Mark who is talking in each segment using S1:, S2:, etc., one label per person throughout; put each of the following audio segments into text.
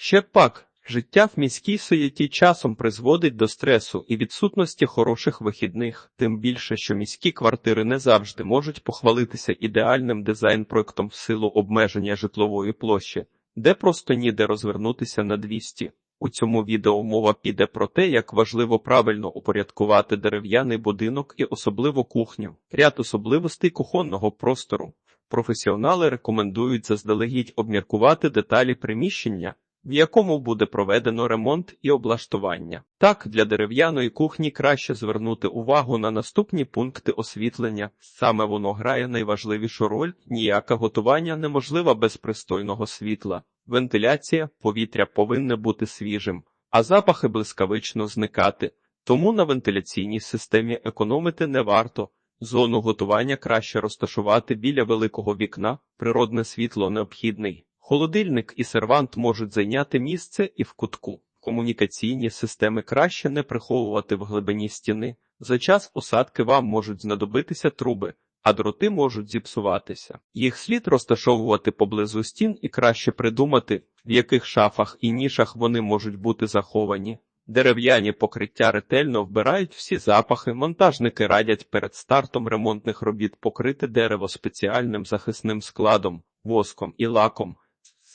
S1: Ще пак, життя в міській суєті часом призводить до стресу і відсутності хороших вихідних, тим більше, що міські квартири не завжди можуть похвалитися ідеальним дизайн-проектом в силу обмеження житлової площі, де просто ніде розвернутися на 200. У цьому відео мова піде про те, як важливо правильно упорядкувати дерев'яний будинок і особливо кухню, ряд особливостей кухонного простору. Професіонали рекомендують заздалегідь обміркувати деталі приміщення, в якому буде проведено ремонт і облаштування. Так, для дерев'яної кухні краще звернути увагу на наступні пункти освітлення. Саме воно грає найважливішу роль, ніяке готування неможливе без пристойного світла. Вентиляція, повітря повинне бути свіжим, а запахи блискавично зникати. Тому на вентиляційній системі економити не варто. Зону готування краще розташувати біля великого вікна, природне світло необхідний. Холодильник і сервант можуть зайняти місце і в кутку. Комунікаційні системи краще не приховувати в глибині стіни. За час посадки вам можуть знадобитися труби, а дроти можуть зіпсуватися. Їх слід розташовувати поблизу стін і краще придумати, в яких шафах і нішах вони можуть бути заховані. Дерев'яні покриття ретельно вбирають всі запахи. Монтажники радять перед стартом ремонтних робіт покрити дерево спеціальним захисним складом, воском і лаком.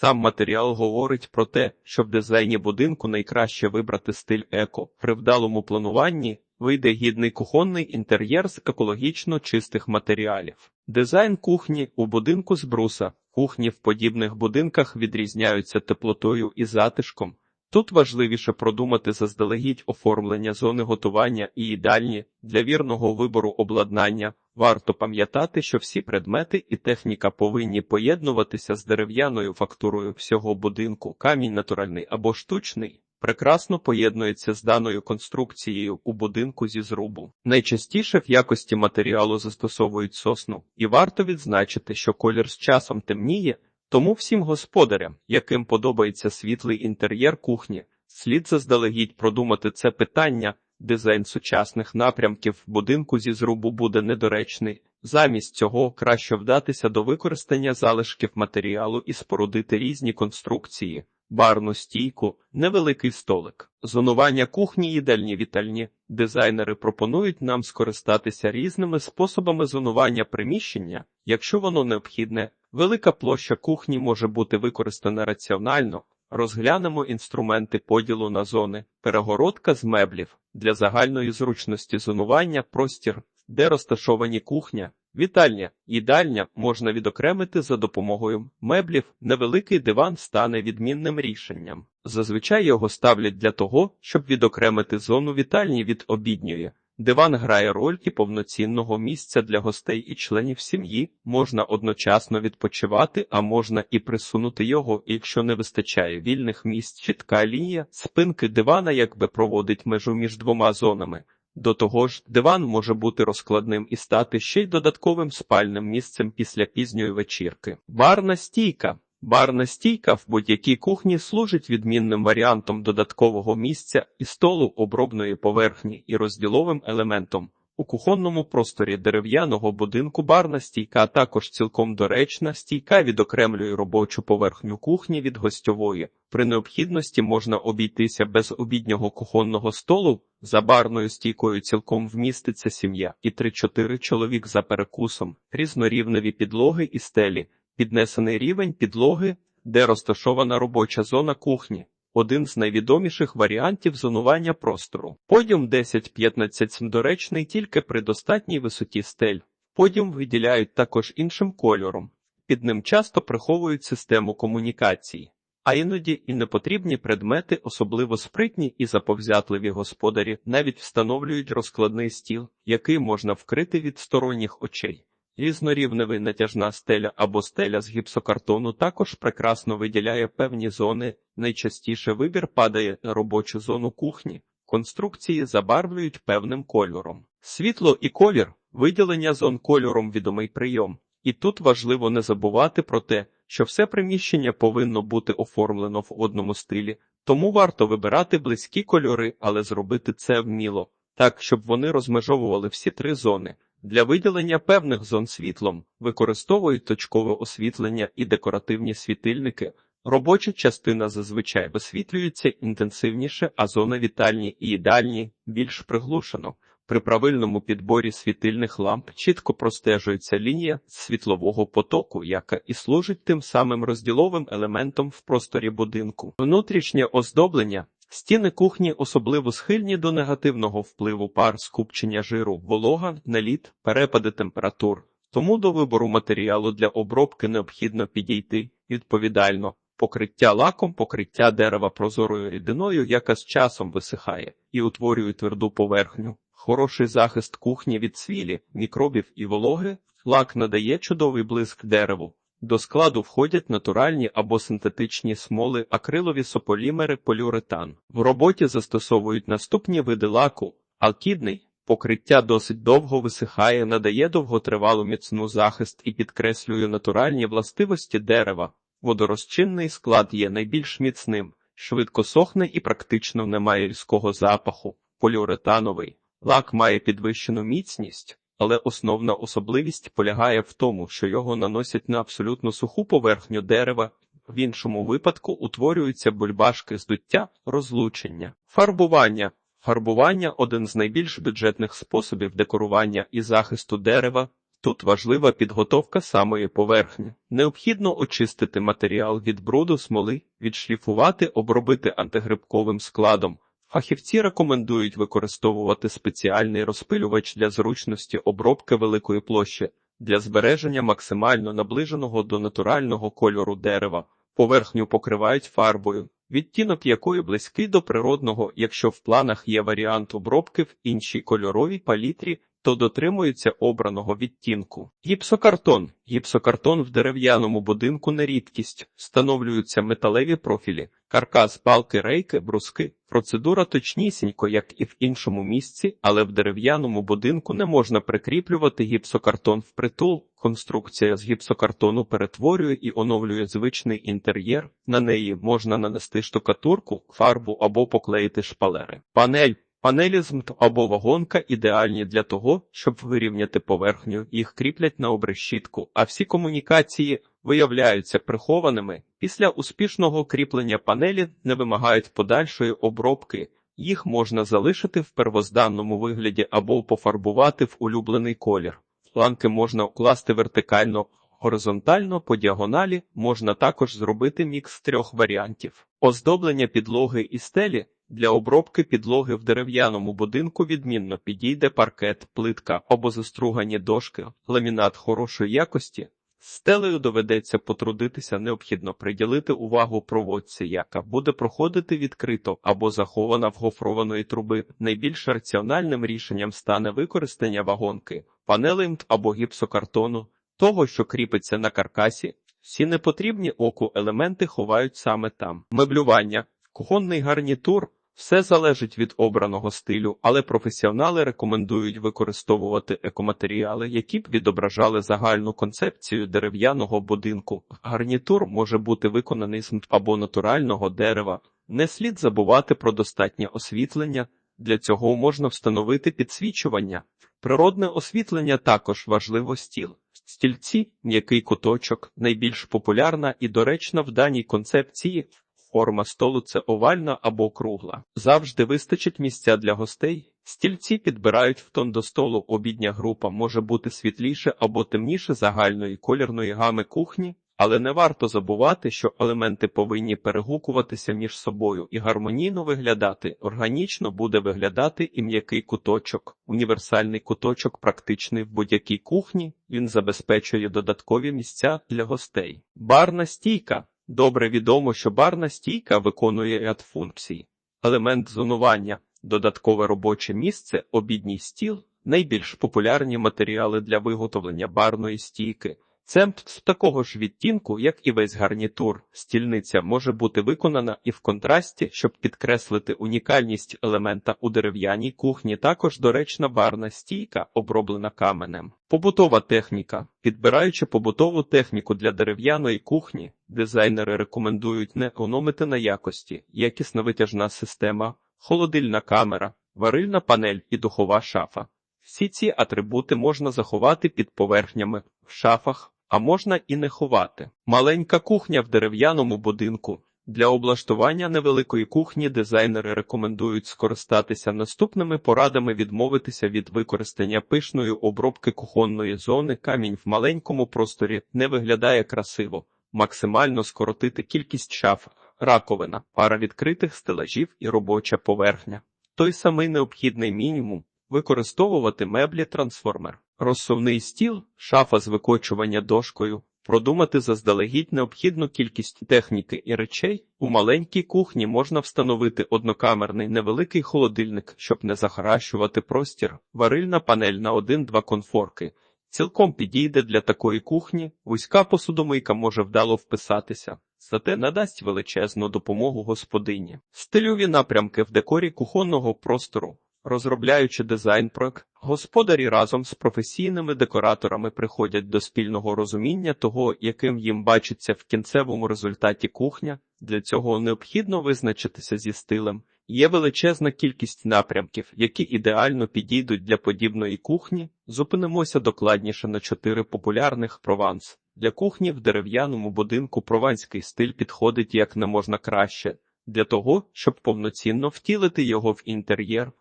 S1: Сам матеріал говорить про те, що в дизайні будинку найкраще вибрати стиль еко. При вдалому плануванні вийде гідний кухонний інтер'єр з екологічно чистих матеріалів. Дизайн кухні у будинку з бруса. Кухні в подібних будинках відрізняються теплотою і затишком. Тут важливіше продумати заздалегідь оформлення зони готування і їдальні для вірного вибору обладнання. Варто пам'ятати, що всі предмети і техніка повинні поєднуватися з дерев'яною фактурою всього будинку. Камінь натуральний або штучний прекрасно поєднується з даною конструкцією у будинку зі зрубу. Найчастіше в якості матеріалу застосовують сосну, і варто відзначити, що колір з часом темніє. Тому всім господарям, яким подобається світлий інтер'єр кухні, слід заздалегідь продумати це питання. Дизайн сучасних напрямків будинку зі зрубу буде недоречний. Замість цього краще вдатися до використання залишків матеріалу і спорудити різні конструкції, барну стійку, невеликий столик. Зонування кухні їдальні вітальні. Дизайнери пропонують нам скористатися різними способами зонування приміщення, якщо воно необхідне. Велика площа кухні може бути використана раціонально. Розглянемо інструменти поділу на зони, перегородка з меблів для загальної зручності зонування, простір, де розташовані кухня, вітальня, їдальня можна відокремити за допомогою меблів. Невеликий диван стане відмінним рішенням. Зазвичай його ставлять для того, щоб відокремити зону вітальні від обідньої. Диван грає роль і повноцінного місця для гостей і членів сім'ї, можна одночасно відпочивати, а можна і присунути його, якщо не вистачає вільних місць. Чітка лінія спинки дивана якби проводить межу між двома зонами. До того ж, диван може бути розкладним і стати ще й додатковим спальним місцем після пізньої вечірки. Барна стійка. Барна стійка в будь-якій кухні служить відмінним варіантом додаткового місця і столу обробної поверхні і розділовим елементом. У кухонному просторі дерев'яного будинку барна стійка також цілком доречна, стійка відокремлює робочу поверхню кухні від гостьової. При необхідності можна обійтися без обіднього кухонного столу. За барною стійкою цілком вміститься сім'я і 3-4 чоловік за перекусом, різнорівневі підлоги і стелі піднесений рівень підлоги, де розташована робоча зона кухні, один з найвідоміших варіантів зонування простору. Подіум 10-15 доречний тільки при достатній висоті стель. Подіум виділяють також іншим кольором. Під ним часто приховують систему комунікації, а іноді і непотрібні предмети, особливо спритні і заповзятливі господарі, навіть встановлюють розкладний стіл, який можна вкрити від сторонніх очей. Різнорівневий натяжна стеля або стеля з гіпсокартону також прекрасно виділяє певні зони. Найчастіше вибір падає на робочу зону кухні. Конструкції забарвлюють певним кольором. Світло і колір виділення зон кольором відомий прийом. І тут важливо не забувати про те, що все приміщення повинно бути оформлено в одному стилі, тому варто вибирати близькі кольори, але зробити це вміло, так щоб вони розмежовували всі три зони. Для виділення певних зон світлом використовують точкове освітлення і декоративні світильники. Робоча частина зазвичай висвітлюється інтенсивніше, а зона вітальні і їдальні більш приглушено. При правильному підборі світильних ламп чітко простежується лінія світлового потоку, яка і служить тим самим розділовим елементом в просторі будинку. Внутрішнє оздоблення. Стіни кухні особливо схильні до негативного впливу пар скупчення жиру, волога, наліт, перепади температур. Тому до вибору матеріалу для обробки необхідно підійти відповідально. Покриття лаком, покриття дерева прозорою рідиною, яка з часом висихає і утворює тверду поверхню. Хороший захист кухні від свілі, мікробів і вологи. Лак надає чудовий блиск дереву. До складу входять натуральні або синтетичні смоли, акрилові сополімери, поліуретан. В роботі застосовують наступні види лаку: алкідний. Покриття досить довго висихає, надає довготривалу міцну захист і підкреслює натуральні властивості дерева. Водорозчинний склад є найбільш міцним, швидко сохне і практично не має різкого запаху. Поліуретановий лак має підвищену міцність, але основна особливість полягає в тому, що його наносять на абсолютно суху поверхню дерева. В іншому випадку утворюються бульбашки здуття, розлучення, фарбування. Фарбування один з найбільш бюджетних способів декорування і захисту дерева. Тут важлива підготовка самої поверхні. Необхідно очистити матеріал від бруду смоли, відшліфувати, обробити антигрибковим складом. Фахівці рекомендують використовувати спеціальний розпилювач для зручності обробки великої площі для збереження максимально наближеного до натурального кольору дерева. Поверхню покривають фарбою, відтінок якої близький до природного, якщо в планах є варіант обробки в іншій кольоровій палітрі, то дотримуються обраного відтінку. Гіпсокартон. Гіпсокартон в дерев'яному будинку не рідкість. Встановлюються металеві профілі, каркас, балки, рейки, бруски. Процедура точнісінько, як і в іншому місці, але в дерев'яному будинку не можна прикріплювати гіпсокартон в притул. Конструкція з гіпсокартону перетворює і оновлює звичний інтер'єр. На неї можна нанести штукатурку, фарбу або поклеїти шпалери. Панель Панелізм або вагонка ідеальні для того, щоб вирівняти поверхню, їх кріплять на обрешітку, а всі комунікації виявляються прихованими. Після успішного кріплення панелі не вимагають подальшої обробки, їх можна залишити в первозданному вигляді або пофарбувати в улюблений колір. Планки можна укласти вертикально, горизонтально, по діагоналі, можна також зробити мікс трьох варіантів. Оздоблення підлоги і стелі. Для обробки підлоги в дерев'яному будинку відмінно підійде паркет, плитка або застругані дошки, ламінат хорошої якості. Стелею доведеться потрудитися, необхідно приділити увагу проводці, яка буде проходити відкрито або захована в гофрованої труби. Найбільш раціональним рішенням стане використання вагонки, панелей або гіпсокартону, того, що кріпиться на каркасі. Всі непотрібні оку елементи ховають саме там. Меблювання, кухонний гарнітур. Все залежить від обраного стилю, але професіонали рекомендують використовувати екоматеріали, які б відображали загальну концепцію дерев'яного будинку. Гарнітур може бути виконаний з або натурального дерева. Не слід забувати про достатнє освітлення. Для цього можна встановити підсвічування. Природне освітлення також важливо стіл. Стільці, м'який куточок, найбільш популярна і доречна в даній концепції. Форма столу це овальна або кругла. Завжди вистачить місця для гостей. Стільці підбирають в тон до столу. Обідня група може бути світліше або темніше загальної колірної гами кухні, але не варто забувати, що елементи повинні перегукуватися між собою і гармонійно виглядати. Органічно буде виглядати і м'який куточок. Універсальний куточок практичний в будь-якій кухні. Він забезпечує додаткові місця для гостей. Барна стійка. Добре відомо, що барна стійка виконує ряд функцій. Елемент зонування, додаткове робоче місце, обідній стіл, найбільш популярні матеріали для виготовлення барної стійки. Це з такого ж відтінку, як і весь гарнітур. Стільниця може бути виконана і в контрасті, щоб підкреслити унікальність елемента у дерев'яній кухні. Також доречна барна стійка, оброблена каменем. Побутова техніка. Підбираючи побутову техніку для дерев'яної кухні, дизайнери рекомендують не економити на якості, якісна витяжна система, холодильна камера, варильна панель і духова шафа. Всі ці атрибути можна заховати під поверхнями в шафах а можна і не ховати. Маленька кухня в дерев'яному будинку. Для облаштування невеликої кухні дизайнери рекомендують скористатися наступними порадами відмовитися від використання пишної обробки кухонної зони. Камінь в маленькому просторі не виглядає красиво, максимально скоротити кількість шаф, раковина, пара відкритих стелажів і робоча поверхня. Той самий необхідний мінімум використовувати меблі трансформер, розсувний стіл, шафа з викочування дошкою. Продумати заздалегідь необхідну кількість техніки і речей. У маленькій кухні можна встановити однокамерний невеликий холодильник, щоб не захаращувати простір, варильна панель на 1-2 конфорки. Цілком підійде для такої кухні, вузька посудомийка може вдало вписатися, зате надасть величезну допомогу господині. Стильові напрямки в декорі кухонного простору. Розробляючи дизайн проект, господарі разом з професійними декораторами приходять до спільного розуміння того, яким їм бачиться в кінцевому результаті кухня. Для цього необхідно визначитися зі стилем. Є величезна кількість напрямків, які ідеально підійдуть для подібної кухні. Зупинимося докладніше на чотири популярних прованс. Для кухні в дерев'яному будинку прованський стиль підходить як не можна краще. Для того, щоб повноцінно втілити його в інтер'єр,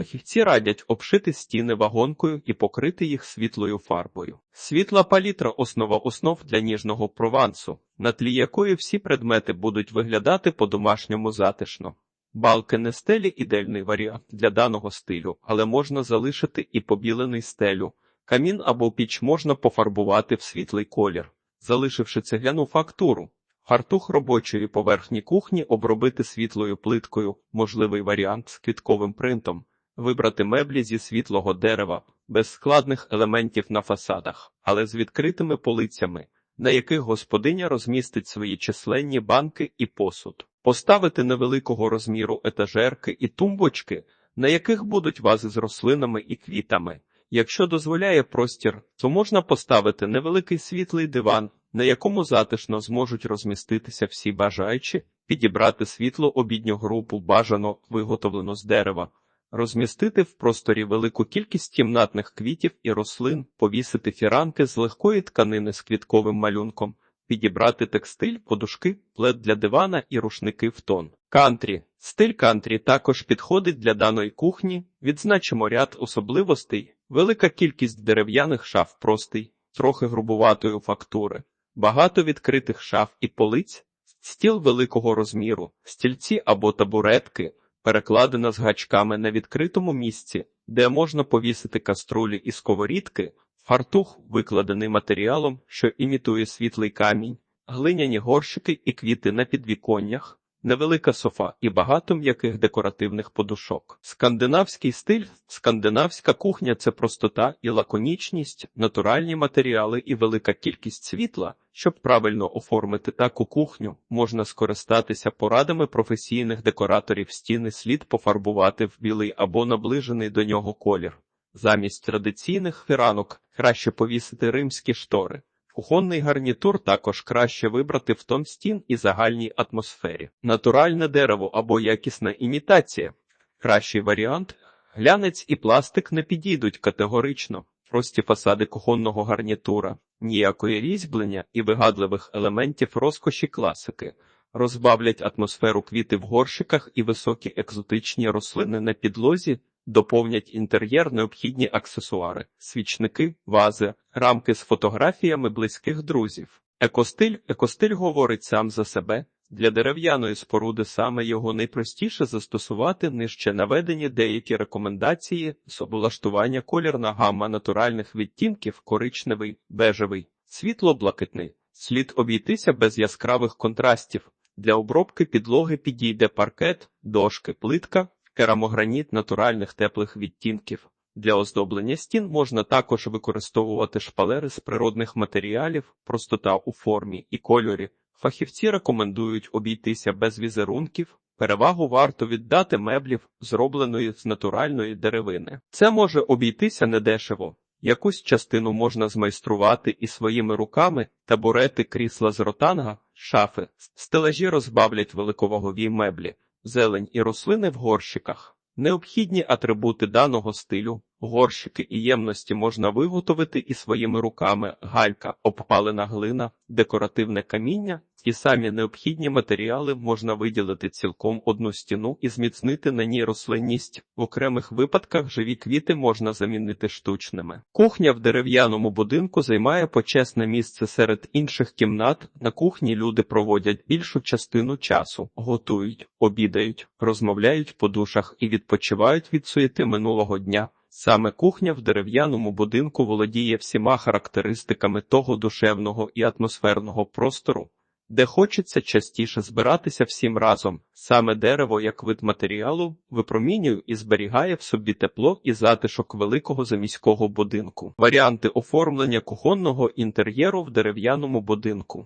S1: Фахівці радять обшити стіни вагонкою і покрити їх світлою фарбою. Світла палітра основа основ для ніжного провансу, на тлі якої всі предмети будуть виглядати по-домашньому затишно. Балки не стелі ідеальний варіант для даного стилю, але можна залишити і побілений стелю. Камін або піч можна пофарбувати в світлий колір, залишивши цегляну фактуру. Фартух робочої поверхні кухні обробити світлою плиткою, можливий варіант з квітковим принтом вибрати меблі зі світлого дерева, без складних елементів на фасадах, але з відкритими полицями, на яких господиня розмістить свої численні банки і посуд, поставити невеликого розміру етажерки і тумбочки, на яких будуть вази з рослинами і квітами. Якщо дозволяє простір, то можна поставити невеликий світлий диван, на якому затишно зможуть розміститися всі бажаючі, підібрати світло обідню групу бажано виготовлено з дерева, розмістити в просторі велику кількість кімнатних квітів і рослин, повісити фіранки з легкої тканини з квітковим малюнком, підібрати текстиль, подушки, плед для дивана і рушники в тон. Кантрі. Стиль кантрі також підходить для даної кухні, відзначимо ряд особливостей, велика кількість дерев'яних шаф простий, трохи грубуватої фактури, багато відкритих шаф і полиць, стіл великого розміру, стільці або табуретки, перекладена з гачками на відкритому місці, де можна повісити каструлі і сковорідки, фартух, викладений матеріалом, що імітує світлий камінь, глиняні горщики і квіти на підвіконнях. Невелика софа і багато м'яких декоративних подушок. Скандинавський стиль, скандинавська кухня це простота і лаконічність, натуральні матеріали і велика кількість світла. Щоб правильно оформити таку кухню, можна скористатися порадами професійних декораторів стіни слід пофарбувати в білий або наближений до нього колір. Замість традиційних фіранок краще повісити римські штори. Кухонний гарнітур також краще вибрати в тон стін і загальній атмосфері. Натуральне дерево або якісна імітація. Кращий варіант глянець і пластик не підійдуть категорично. Прості фасади кухонного гарнітура, ніякої різьблення і вигадливих елементів розкоші класики, розбавлять атмосферу квіти в горщиках і високі екзотичні рослини на підлозі, доповнять інтер'єр необхідні аксесуари, свічники, вази, рамки з фотографіями близьких друзів. Екостиль екостиль говорить сам за себе. Для дерев'яної споруди саме його найпростіше застосувати нижче наведені деякі рекомендації з облаштування колірна гамма натуральних відтінків коричневий, бежевий, світло-блакитний. Слід обійтися без яскравих контрастів. Для обробки підлоги підійде паркет, дошки, плитка, керамограніт натуральних теплих відтінків. Для оздоблення стін можна також використовувати шпалери з природних матеріалів, простота у формі і кольорі. Фахівці рекомендують обійтися без візерунків. Перевагу варто віддати меблів, зробленої з натуральної деревини. Це може обійтися недешево. Якусь частину можна змайструвати і своїми руками, табурети, крісла з ротанга, шафи, стелажі розбавлять великовагові меблі, зелень і рослини в горщиках. Необхідні атрибути даного стилю Горщики і ємності можна виготовити і своїми руками: галька, обпалена глина, декоративне каміння. І самі необхідні матеріали можна виділити цілком одну стіну і зміцнити на ній рослинність. В окремих випадках живі квіти можна замінити штучними. Кухня в дерев'яному будинку займає почесне місце серед інших кімнат. На кухні люди проводять більшу частину часу, готують, обідають, розмовляють по душах і відпочивають від суєти минулого дня. Саме кухня в дерев'яному будинку володіє всіма характеристиками того душевного і атмосферного простору, де хочеться частіше збиратися всім разом. Саме дерево, як вид матеріалу, випромінює і зберігає в собі тепло і затишок великого заміського будинку. Варіанти оформлення кухонного інтер'єру в дерев'яному будинку.